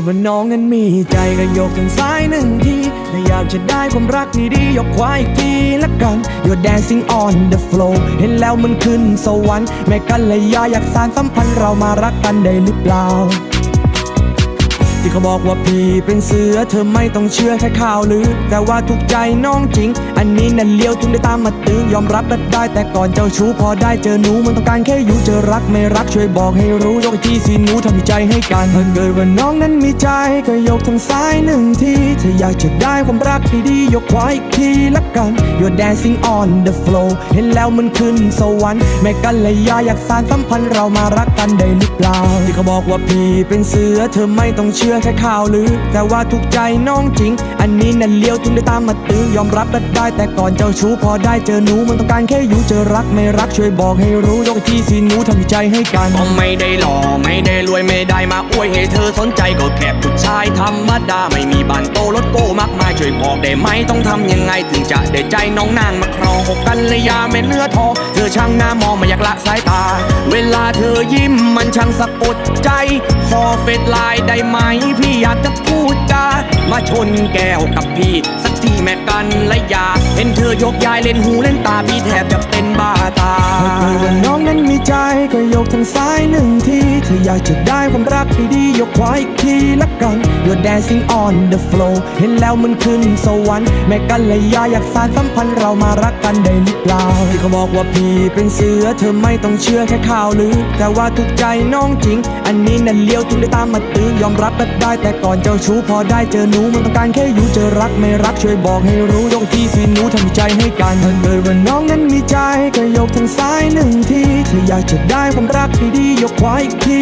ว่าน้องนั้นมีใจก็ยกทางซ้ายหนึ่งทีถ้าอยากจะได้ความรักดีๆยกควาอีกทีละกัน You're dancing on the floor เห็นแล้วมันขึ้นสวรรค์แม่กันเลยยาอยากสานสัมพันธ์เรามารักกันได้หรือเปล่า ที่เขาบอกว่าพี่เป็นเสือเธอไม่ต้องเชื่อแค่ข่าวลือ แต่ว่าถูกใจน้องจริง อันนี้นั่นเลี้ยวถึงได้ตามมาตื้อยอมรับและได้ แต่ก่อนเจ้าชู้พอได้เจอหนูมันต้องการแค่อยู่เจอรักไม่รักช่วยบอกให้รู้ยกอีกทีสิหนูทำใจให้กันถ้าเกิดว่าน้องนั้นมีใจก็ยกทางซ้ายหนึ่งทีถ้าอยากจะได้ความรักดีๆยกขวาอีกทีละกัน You're dancing on the floor เห็นแล้วมันขึ้นสวรรค์แม่กันเลยยาอยากสานสัมพันธ์เรามารักกันได้หรือเปล่าที่เขาบอกว่าพี่เป็นเสือเธอไม่ต้องเชื่อแค่ข่าวลือ แต่ว่าถูกใจน้องจริง อันนี้นั่นเลี้ยวถึงได้ตามมาตื้อยอมรับและได้ แต่ก่อนเจ้าชู้พอได้เจอหนูมันต้องการแค่อยู่เจอรักไม่รักช่วยบอกให้รู้ยกอีกทีสิหนูทำใจให้กันก็ไม่ได้หล่อไม่ได้รวยไม่ได้มาอวยให้เธอสนใจก็แค่ผู้ชายธรรมดาไม่มีบ้านโตรถโก้มากมายช่วยบอกได้ไหมต้องทำยังไงถึงจะได้ใจน้องนางมาครองอกกันเลยยาแม่เนื้อทองเธอช่างหน้ามองไมาอยากละสายตา เวลาเธอยิ้มมันช่างสะกดใจ ขอเฟซไลน์ได้ไหม พี่อยากจะพูดจามาชนแก้วกับพี่ สักทีแม่กันและยาเห็นเธอยกยายเล่นหูเล่นตาพี่แทบจะเป็นบ้าตาเกิดว่าน้องนั้นมีใจก็ยกทางซ้ายหนึ่งที ถ้าอยากจะได้ความรักดีๆยกขวาอีกทีละกัน You're dancing on the floor เห็นแล้วมันขึ้นสวรรค์แม่กันเลยยาอยากสานสัมพันธ์เรามารักกันได้หรือเปล่าที่เขาบอกว่าพี่เป็นเสือเธอไม่ต้องเชื่อแค่ข่าวลือ แต่ว่าถูกใจน้องจริง อันนี้นั่นเลี้ยวถึงได้ตามมาตื้อยอมรับและได้ แต่ก่อนเจ้าชู้พอได้เจอหนูมันต้องการแค่อยู่เจอรักไม่รักช่วยบอกให้รู้ยกอีกทีสิหนูทำใจให้กันถ้าเกิดว่าน้องนั้นมีใจก็ยกทางซ้ายหนึ่งทีถ้าอยากจะได้ความรักดีๆยกขวาอีกที